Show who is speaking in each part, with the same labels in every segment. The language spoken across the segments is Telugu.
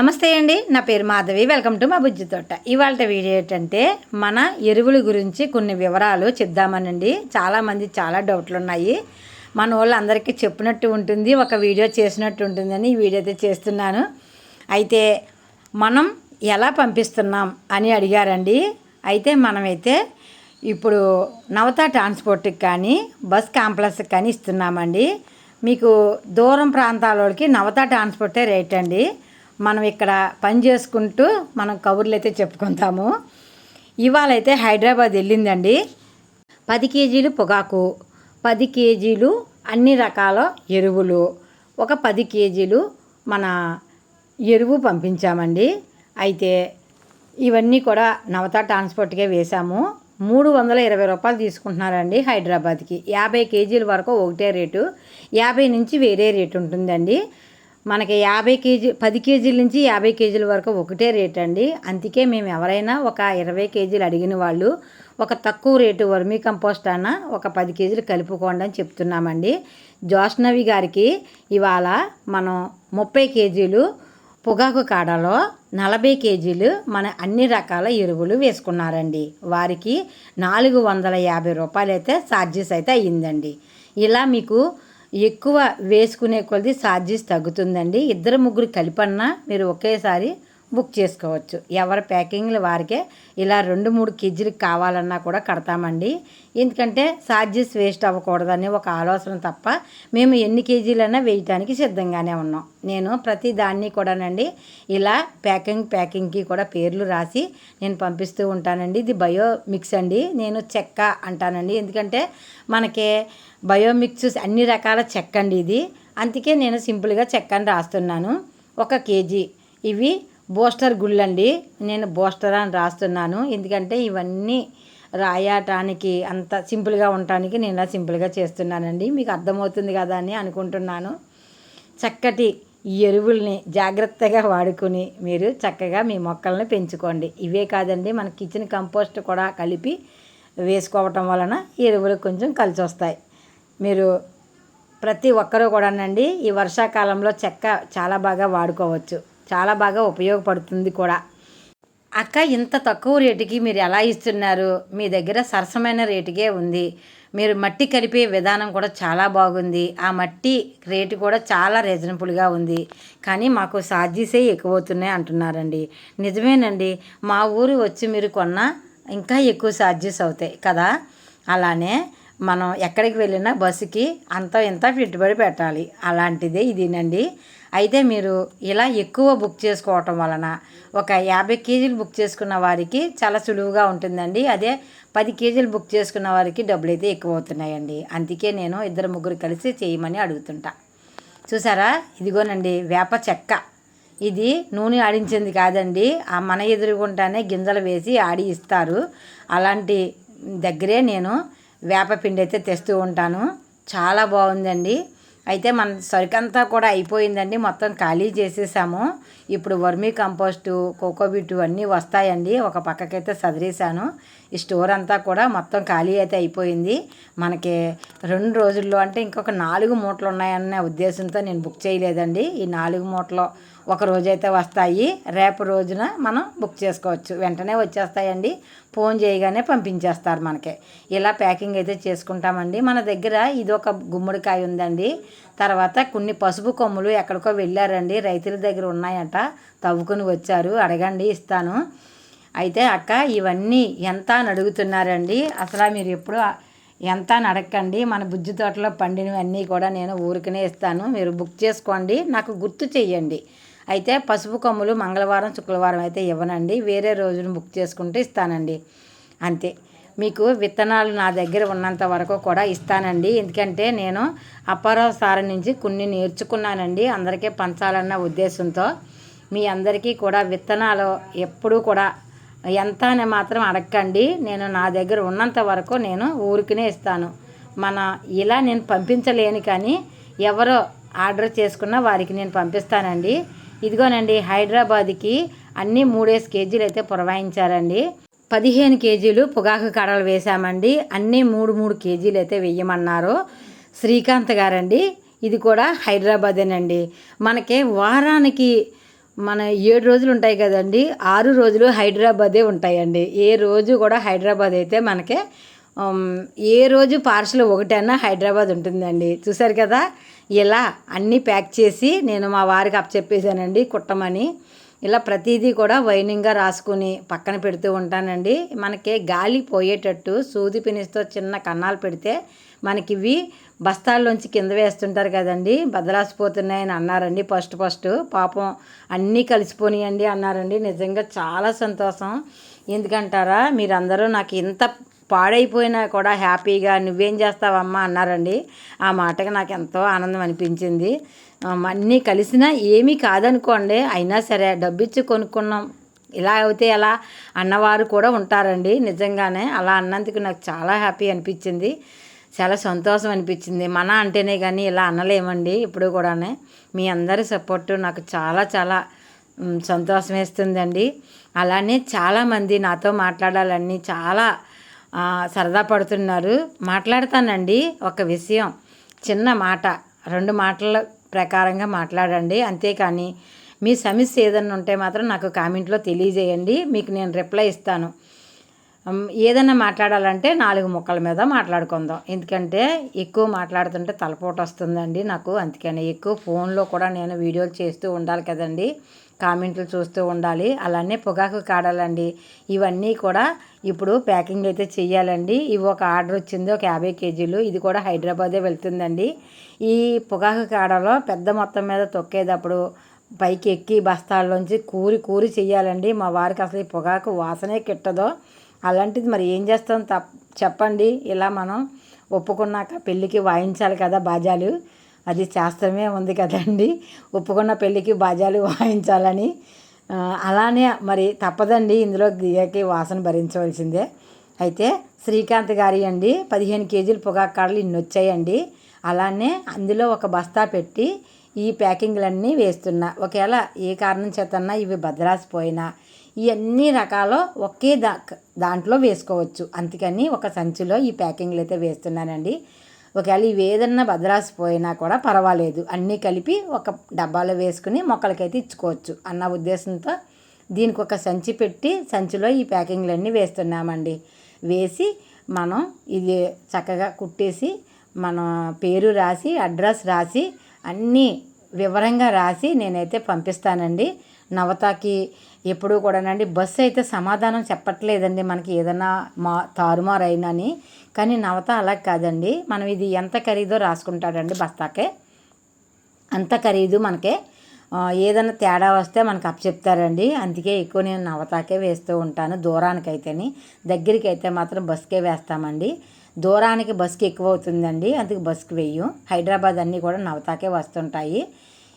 Speaker 1: నమస్తే అండి. నా పేరు మాధవి. వెల్కమ్ టు మా బుజ్జి తోట. ఇవాళ వీడియో ఏంటంటే మన ఎరువుల గురించి కొన్ని వివరాలు చెప్దామనండి. చాలామంది చాలా డౌట్లు ఉన్నాయి. మన వాళ్ళందరికీ చెప్పినట్టు ఉంటుంది ఒక వీడియో చేసినట్టు ఉంటుందని ఈ వీడియో అయితే చేస్తున్నాను. అయితే మనం ఎలా పంపిస్తున్నాం అని అడిగారండి. అయితే మనమైతే ఇప్పుడు నవతా ట్రాన్స్పోర్ట్కి కానీ బస్ కాంప్లెక్స్కి కానీ ఇస్తున్నామండి. మీకు దూరం ప్రాంతాల వాళ్ళకి నవతా ట్రాన్స్పోర్టే రేట్ అండి మనం ఇక్కడ పని చేసుకుంటూ మనం కబుర్లు అయితే చెప్పుకుంటాము. ఇవాళ అయితే హైదరాబాద్ వెళ్ళిందండి. పది కేజీలు పొగాకు పది కేజీలు అన్ని రకాల ఎరువులు ఒక పది కేజీలు మన ఎరువు పంపించామండి. అయితే ఇవన్నీ కూడా నవత ట్రాన్స్పోర్ట్కే వేశాము. మూడు వందల ఇరవై రూపాయలు తీసుకుంటున్నారండి హైదరాబాద్కి. యాభై కేజీల వరకు ఒకటే రేటు యాభై నుంచి వేరే రేటు ఉంటుందండి. మనకి యాభై కేజీ పది కేజీల నుంచి యాభై కేజీల వరకు ఒకటే రేట్ అండి. అందుకే మేము ఎవరైనా ఒక ఇరవై కేజీలు అడిగిన వాళ్ళు ఒక తక్కువ రేటు వర్మీ కంపోస్ట్ అన్న ఒక పది కేజీలు కలుపుకోండి అని చెప్తున్నామండి. జోష్నవి గారికి ఇవాళ మనం ముప్పై కేజీలు పొగాకు కాడలో నలభై కేజీలు మన అన్ని రకాల ఎరువులు వేసుకున్నారండి. వారికి నాలుగు వందల యాభై రూపాయలు అయితే ఛార్జెస్ అయితే అయ్యిందండి. ఇలా మీకు ఎక్కువ వేసుకునే కొలది ఛార్జెస్ తగ్గుతుందండి. ఇద్దరు ముగ్గురు కలిపన్నా మీరు ఒకేసారి బుక్ చేసుకోవచ్చు. ఎవరి ప్యాకింగ్లు వారికే ఇలా రెండు మూడు కేజీలు కావాలన్నా కూడా కడతామండి. ఎందుకంటే ఛార్జెస్ వేస్ట్ అవ్వకూడదని ఒక ఆలోచన తప్ప మేము ఎన్ని కేజీలైనా వేయటానికి సిద్ధంగానే ఉన్నాం. నేను ప్రతి దాన్ని కూడానండి ఇలా ప్యాకింగ్ ప్యాకింగ్కి కూడా పేర్లు రాసి నేను పంపిస్తూ ఉంటానండి. ఇది బయో మిక్స్ అండి. నేను చెక్క అంటానండి. ఎందుకంటే మనకి బయోమిక్స్ అన్ని రకాల చెక్క అండి ఇది. అందుకే నేను సింపుల్గా చెక్క అని రాస్తున్నాను. ఒక కేజీ. ఇవి బూస్టర్ గుళ్ళండి. నేను బూస్టర్ అని రాస్తున్నాను. ఎందుకంటే ఇవన్నీ రాయటానికి అంత సింపుల్గా ఉండటానికి నేను ఇలా సింపుల్గా చేస్తున్నానండి. మీకు అర్థమవుతుంది కదా అని అనుకుంటున్నాను. చక్కటి ఈ ఎరువుల్ని జాగ్రత్తగా వాడుకుని మీరు చక్కగా మీ మొక్కల్ని పెంచుకోండి. ఇవే కాదండి మన కిచెన్ కంపోస్ట్ కూడా కలిపి వేసుకోవటం వలన ఎరువులు కొంచెం కలిసి వస్తాయి మీరు ప్రతి ఒక్కరూ కూడానండి ఈ వర్షాకాలంలో చెక్క చాలా బాగా వాడుకోవచ్చు. చాలా బాగా ఉపయోగపడుతుంది కూడా. అక్క ఇంత తక్కువ రేటుకి మీరు ఎలా ఇస్తున్నారు? మీ దగ్గర సరసమైన రేటుకే ఉంది. మీరు మట్టి కలిపే విధానం కూడా చాలా బాగుంది. ఆ మట్టి రేటు కూడా చాలా రీజనబుల్గా ఉంది. కానీ మాకు ఛార్జెసే ఎక్కువ అవుతున్నాయి అంటున్నారండి. నిజమేనండి. మా ఊరు వచ్చి మీరు కొన్నా ఇంకా ఎక్కువ ఛార్జెస్ అవుతాయి కదా? అలానే మనం ఎక్కడికి వెళ్ళినా బస్సుకి అంత ఇంత పెట్టుబడి పెట్టాలి. అలాంటిదే ఇదేనండి. అయితే మీరు ఇలా ఎక్కువ బుక్ చేసుకోవటం వలన ఒక యాభై కేజీలు బుక్ చేసుకున్న వారికి చాలా సులువుగా ఉంటుందండి. అదే పది కేజీలు బుక్ చేసుకున్న వారికి డబ్బులు అయితే ఎక్కువ అవుతున్నాయండి అందుకే నేను ఇద్దరు ముగ్గురు కలిసి చేయమని అడుగుతుంటా. చూసారా? ఇదిగోనండి వేప చెక్క. ఇది నూనె ఆడించింది కాదండి. ఆ మన ఎదురుగుంటానే గింజలు వేసి ఆడి ఇస్తారు. అలాంటి దగ్గరే నేను వేప పిండి అయితే తెస్తూ ఉంటాను. చాలా బాగుందండి. అయితే మన సరుకంతా కూడా అయిపోయిందండి. మొత్తం ఖాళీ చేసేసాము. ఇప్పుడు వర్మీ కంపోస్టు కోకోబిట్ అన్నీ వస్తాయండి. ఒక పక్కకైతే సదిరేశాను. ఈ స్టోర్ అంతా కూడా మొత్తం ఖాళీ అయితే అయిపోయింది. మనకి రెండు రోజుల్లో అంటే ఇంకొక నాలుగు మూటలు ఉన్నాయన్న ఉద్దేశంతో నేను బుక్ చేయలేదండి. ఈ నాలుగు మూటలు ఒక రోజైతే వస్తాయి. రేపు రోజున మనం బుక్ చేసుకోవచ్చు. వెంటనే వచ్చేస్తాయండి. ఫోన్ చేయగానే పంపించేస్తారు మనకి. ఇలా ప్యాకింగ్ అయితే చేసుకుంటామండి. మన దగ్గర ఇది ఒక గుమ్మడికాయ ఉందండి. తర్వాత కొన్ని పసుపు కొమ్ములు ఎక్కడికో వెళ్ళారండి. రైతుల దగ్గర ఉన్నాయంట. తవ్వుకుని వచ్చారు. అడగండి ఇస్తాను. అయితే అక్క ఇవన్నీ ఎంత అని అడుగుతున్నారండి. అసలు మీరు ఎప్పుడు ఎంత అని అడగండి మన బుజ్జి తోటలో పండినవన్నీ కూడా నేను ఊరికనే ఇస్తాను. మీరు బుక్ చేసుకోండి. నాకు గుర్తు చెయ్యండి. అయితే పసుపు కొమ్ములు మంగళవారం శుక్రవారం అయితే ఇవ్వనండి. వేరే రోజును బుక్ చేసుకుంటే ఇస్తానండి. అంతే. మీకు విత్తనాలు నా దగ్గర ఉన్నంత వరకు కూడా ఇస్తానండి. ఎందుకంటే నేను అప్పారావు సార్ నుంచి కొన్ని నేర్చుకున్నానండి. అందరికీ పంచాలన్న ఉద్దేశంతో. మీ అందరికీ కూడా విత్తనాలు ఎప్పుడూ కూడా ఎంత అని మాత్రం అడగండి నేను నా దగ్గర ఉన్నంత వరకు నేను ఊరికినే ఇస్తాను. మన ఇలా నేను పంపించలేను కానీ ఎవరో ఆర్డర్ చేసుకున్న వారికి నేను పంపిస్తానండి. ఇదిగోనండి హైదరాబాద్కి అన్నీ మూడేసి కేజీలు అయితే పురవాయించారండి. పదిహేను కేజీలు పొగాకు కడలు వేశామండి. అన్నీ మూడు మూడు కేజీలు అయితే వేయమన్నారు. శ్రీకాంత్ గారండి ఇది కూడా హైదరాబాదేనండి. మనకి వారానికి మన ఏడు రోజులు ఉంటాయి కదండి ఆరు రోజులు హైదరాబాదే ఉంటాయండి. ఏ రోజు కూడా హైదరాబాద్ అయితే మనకి ఏ రోజు పార్సల్ ఒకటైనా హైదరాబాద్ ఉంటుందండి. చూసారు కదా ఇలా అన్నీ ప్యాక్ చేసి నేను మా వారికి అప్పచెప్పేసానండి కుట్టమని. ఇలా ప్రతిదీ కూడా వైనింగ్గా రాసుకుని పక్కన పెడుతూ ఉంటానండి. మనకి గాలి పోయేటట్టు సూది పినిస్తో చిన్న కన్నాలు పెడితే మనకి ఇవి బస్తాల్లోంచి కింద వేస్తుంటారు కదండి. బదలాసిపోతున్నాయని అన్నారండి ఫస్ట్ ఫస్ట్. పాపం అన్నీ కలిసిపోనియండి అన్నారండి. నిజంగా చాలా సంతోషం. ఎందుకంటారా మీరందరూ నాకు ఇంత పాడైపోయినా కూడా హ్యాపీగా నువ్వేం చేస్తావమ్మా అన్నారండి. ఆ మాటకి నాకు ఎంతో ఆనందం అనిపించింది. అన్నీ కలిసినా ఏమీ కాదనుకోండి. అయినా సరే డబ్బిచ్చి కొనుక్కున్నాం. ఇలా అయితే ఎలా అన్నవారు కూడా ఉంటారండి. నిజంగానే అలా అన్నందుకు నాకు చాలా హ్యాపీ అనిపించింది. చాలా సంతోషం అనిపించింది. మన అంటేనే కానీ ఇలా అనలేమండి ఇప్పుడు కూడానే. మీ అందరి సపోర్టు నాకు చాలా చాలా సంతోషం వేస్తుందండి. అలానే చాలామంది నాతో మాట్లాడాలని చాలా సరదా పడుతున్నారు. మాట్లాడతానండి ఒక విషయం. చిన్న మాట రెండు మాటల ప్రకారంగా మాట్లాడండి. అంతేకాని మీ సమస్య ఏదైనా ఉంటే మాత్రం నాకు కామెంట్లో తెలియజేయండి. మీకు నేను రిప్లై ఇస్తాను. ఏదైనా మాట్లాడాలంటే నాలుగు ముక్కల మీద మాట్లాడుకుందాం. ఎందుకంటే ఎక్కువ మాట్లాడుతుంటే తలపోటు వస్తుందండి నాకు. అందుకని ఎక్కువ ఫోన్లో కూడా నేను వీడియోలు చేస్తూ ఉండాలి కదండి. కామెంట్లు చూస్తూ ఉండాలి. అలానే పొగాకు కాడాలండి. ఇవన్నీ కూడా ఇప్పుడు ప్యాకింగ్ అయితే చెయ్యాలండి ఇవి ఒక ఆర్డర్ వచ్చింది ఒక యాభై కేజీలు. ఇది కూడా హైదరాబాదే వెళ్తుందండి. ఈ పొగాకు కాడలో పెద్ద మొత్తం మీద తొక్కేటప్పుడు పైకి ఎక్కి బస్తాల్లోంచి కూరి కూరి చెయ్యాలండి మా వారికి అసలు ఈ పొగాకు వాసనే కిట్టదో. అలాంటిది మరి ఏం చేస్తాం తప్ చెప్పండి. ఇలా మనం ఒప్పుకున్నాక పెళ్ళికి వాయించాలి కదా బాజాలు. అది శాస్త్రమే ఉంది కదండి. ఒప్పుకున్న పెళ్ళికి బాజాలు వాయించాలని. అలానే మరి తప్పదండి. ఇందులో గియ్యకి వాసన భరించవలసిందే. అయితే శ్రీకాంత్ గారి అండి పదిహేను కేజీలు పొగాకు కాడలు ఇన్ని వచ్చాయండి అలానే అందులో ఒక బస్తా పెట్టి ఈ ప్యాకింగ్లన్నీ వేస్తున్నా. ఒకవేళ ఏ కారణం చేతన్నా ఇవి భద్రాసిపోయినా. ఇవన్నీ రకాలు ఒకే దా దాంట్లో వేసుకోవచ్చు. అందుకని ఒక సంచిలో ఈ ప్యాకింగ్లు అయితే వేస్తున్నానండి. ఒకవేళ ఇవి ఏదన్నా భద్రాసిపోయినా కూడా పర్వాలేదు. అన్నీ కలిపి ఒక డబ్బాలో వేసుకుని మొక్కలకైతే ఇచ్చుకోవచ్చు. అన్న ఉద్దేశంతో దీనికి ఒక సంచి పెట్టి సంచిలో ఈ ప్యాకింగ్లన్నీ వేస్తున్నామండి. వేసి మనం ఇది చక్కగా కుట్టేసి మన పేరు రాసి అడ్రస్ రాసి అన్నీ వివరంగా రాసి నేనైతే పంపిస్తానండి. నవతాకి ఎప్పుడు కూడానండి. బస్సు అయితే సమాధానం చెప్పట్లేదండి మనకి ఏదైనా మా తారుమారు అయినని కానీ నవత అలా కాదండి. మనం ఇది ఎంత ఖరీదో రాసుకుంటాడండి బస్తాకే. అంత ఖరీదు మనకే. ఏదైనా తేడా వస్తే మనకు అప్పచెప్తారండి. అందుకే ఎక్కువ నేను నవతాకే వేస్తూ ఉంటాను దూరానికైతేని. దగ్గరికి అయితే మాత్రం బస్కే వేస్తామండి. దూరానికి బస్కి ఎక్కువ అవుతుందండి అందుకే బస్కి వెయ్యం హైదరాబాద్ అన్నీ కూడా నవతాకే వస్తుంటాయి.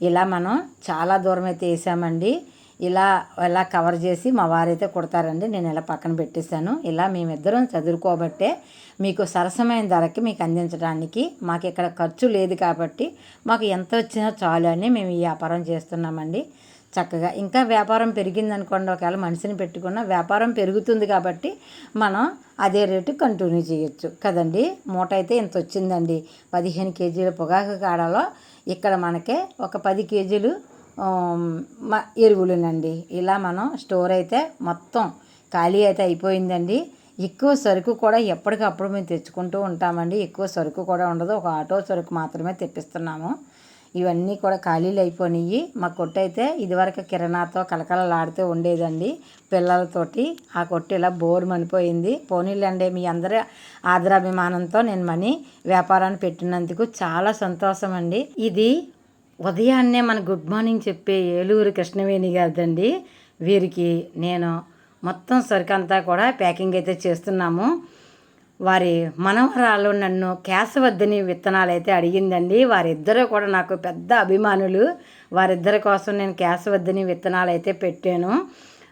Speaker 1: ఇలా మనం చాలా దూరం అయితే వేసామండి. ఇలా ఇలా కవర్ చేసి మా వారైతే కుడతారండి. నేను ఇలా పక్కన పెట్టేశాను. ఇలా మేమిద్దరం చదువుకోబట్టే మీకు సరసమైన ధరకి మీకు అందించడానికి మాకు ఇక్కడ ఖర్చు లేదు కాబట్టి మాకు ఎంత వచ్చినా చాలు అని మేము ఈ వ్యాపారం చేస్తున్నామండి. చక్కగా ఇంకా వ్యాపారం పెరిగింది అనుకోండి ఒకవేళ మనిషిని పెట్టుకున్న వ్యాపారం పెరుగుతుంది కాబట్టి మనం అదే రేటు కంటిన్యూ చేయొచ్చు. కదండి? మూట అయితే ఇంత వచ్చిందండి? పదిహేను కేజీల పొగాకు కాడలో ఇక్కడ మనకే ఒక పది కేజీలు ఎరువులునండి. ఇలా మనం స్టోర్ అయితే మొత్తం ఖాళీ అయితే అయిపోయిందండి. ఎక్కువ సరుకు కూడా ఎప్పటికప్పుడు మేము తెచ్చుకుంటూ ఉంటామండి. ఎక్కువ సరుకు కూడా ఉండదు. ఒక ఆటో సరుకు మాత్రమే తెప్పిస్తున్నాము. ఇవన్నీ కూడా ఖాళీలు అయిపోయినాయి మా కొట్టు అయితే ఇదివరకు కిరణాతో కలకలలాడుతూ ఉండేదండి పిల్లలతోటి. ఆ కొట్టు ఇలా బోర్ మనిపోయింది పోనీలండి మీ అందరి ఆదరాభిమానంతో నేను మనీ వ్యాపారాన్ని పెట్టినందుకు చాలా సంతోషం అండి ఇది ఉదయాన్నే మన గుడ్ మార్నింగ్ చెప్పే ఏలూరు కృష్ణవేణి గారిదండి. వీరికి నేను మొత్తం సరుకంతా కూడా ప్యాకింగ్ అయితే చేస్తున్నాము. వారి మనవరాలు నన్ను కేశవద్దని విత్తనాలు అయితే అడిగిందండి. వారిద్దరూ కూడా నాకు పెద్ద అభిమానులు. వారిద్దరి కోసం నేను కేశవద్దని విత్తనాలు అయితే పెట్టాను.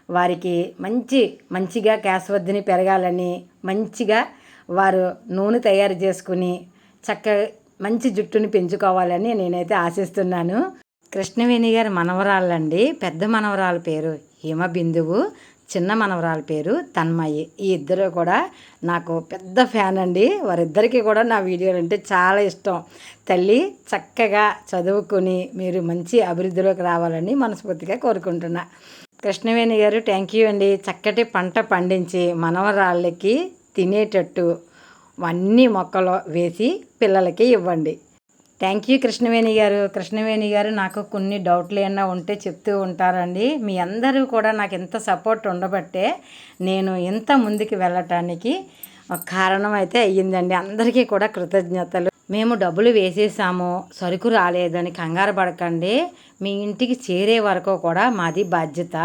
Speaker 1: వారికి మంచి మంచిగా కేశవద్దని పెరగాలని మంచిగా వారు నూనె తయారు చేసుకుని చక్కగా మంచి జుట్టుని పెంచుకోవాలని నేనైతే ఆశిస్తున్నాను. కృష్ణవేణి గారి మనవరాళ్ళండి. పెద్ద మనవరాల పేరు హిమ బిందువు చిన్న మనవరాల పేరు తన్మయి. ఈ ఇద్దరు కూడా నాకు పెద్ద ఫ్యాన్ అండి వారిద్దరికీ కూడా నా వీడియోలు అంటే చాలా ఇష్టం. తల్లి చక్కగా చదువుకుని మీరు మంచి అభివృద్ధిలోకి రావాలని మనస్ఫూర్తిగా కోరుకుంటున్నా. కృష్ణవేణి గారు థ్యాంక్ యూ అండి. చక్కటి పంట పండించి మనవరాళ్ళకి తినేటట్టు అన్ని మొక్కలు వేసి పిల్లలకి ఇవ్వండి. థ్యాంక్ యూ కృష్ణవేణి గారు. కృష్ణవేణి గారు నాకు కొన్ని డౌట్లు ఏమైనా ఉంటే చెప్తూ ఉంటారండి. మీ అందరూ కూడా నాకు ఎంత సపోర్ట్ ఉండబట్టే నేను ఇంత ముందుకు వెళ్ళటానికి కారణం అయితే అయ్యిందండి. అందరికీ కూడా కృతజ్ఞతలు. మేము డబ్బులు వేసేసాము సరుకు రాలేదని కంగారు పడకండి. మీ ఇంటికి చేరే వరకు కూడా మాది బాధ్యత.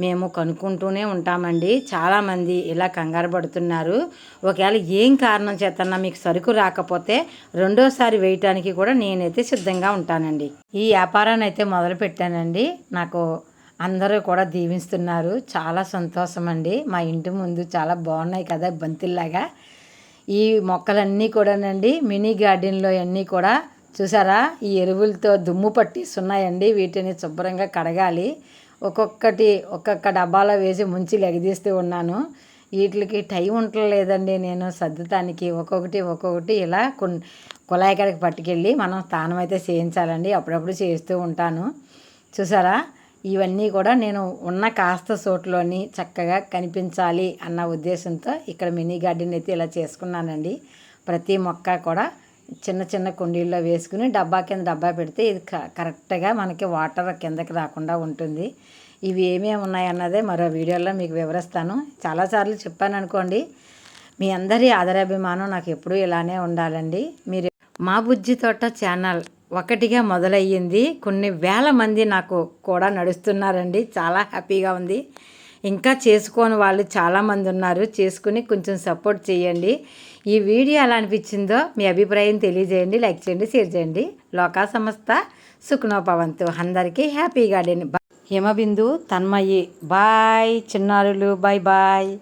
Speaker 1: మేము కనుక్కుంటూనే ఉంటామండి. చాలామంది ఇలా కంగారు పడుతున్నారు. ఒకవేళ ఏం కారణం చేతన్నా మీకు సరుకు రాకపోతే రెండోసారి వేయటానికి కూడా నేనైతే సిద్ధంగా ఉంటానండి. ఈ వ్యాపారాన్ని అయితే మొదలుపెట్టానండి నాకు అందరూ కూడా దీవిస్తున్నారు. చాలా సంతోషం అండి మా ఇంటి ముందు చాలా బాగున్నాయి కదా బంతిల్లాగా. ఈ మొక్కలన్నీ కూడానండి మినీ గార్డెన్లో అన్నీ కూడా చూసారా? ఈ ఎరువులతో దుమ్ము పట్టిస్తున్నాయండి వీటిని శుభ్రంగా కడగాలి. ఒక్కొక్కటి ఒక్కొక్క డబ్బాలో వేసి ముంచి లెగదీస్తూ ఉన్నాను. వీటికి టైం ఉండలేదండి నేను సర్దుతానికి. ఒక్కొక్కటి ఒక్కొక్కటి ఇలా కొన్ని కుళాయి కడకి పట్టుకెళ్ళి మనం స్థానం అయితే చేయించాలండి అప్పుడప్పుడు చేస్తూ ఉంటాను. చూసారా? ఇవన్నీ కూడా నేను ఉన్న కాస్త సోట్లోని చక్కగా కనిపించాలి అన్న ఉద్దేశంతో ఇక్కడ మినీ గార్డెన్ అయితే ఇలా చేసుకున్నానండి. ప్రతి మొక్క కూడా చిన్న చిన్న కుండీల్లో వేసుకుని డబ్బా కింద డబ్బా పెడితే ఇది కరెక్ట్గా మనకి వాటర్ కిందకి రాకుండా ఉంటుంది. ఇవి ఏమేమి ఉన్నాయన్నదే మరో వీడియోలో మీకు వివరిస్తాను. చాలాసార్లు చెప్పాను అనుకోండి మీ అందరి ఆదరాభిమానం నాకు ఎప్పుడూ ఇలానే ఉండాలండి. మీరు మా బుజ్జి తోట ఛానల్ ఒకటిగా మొదలయ్యింది. కొన్ని వేల మంది నాకు కూడా నడుస్తున్నారండి. చాలా హ్యాపీగా ఉంది. ఇంకా చేసుకోని వాళ్ళు చాలామంది ఉన్నారు. చేసుకుని కొంచెం సపోర్ట్ చేయండి. ఈ వీడియో ఎలా అనిపించిందో మీ అభిప్రాయం తెలియజేయండి. లైక్ చేయండి షేర్ చేయండి. లోకా సంస్థ సుఖనోపవంతు అందరికీ happy garden. Himabindu Tanmayi bye చిన్నారులు. Bye bye.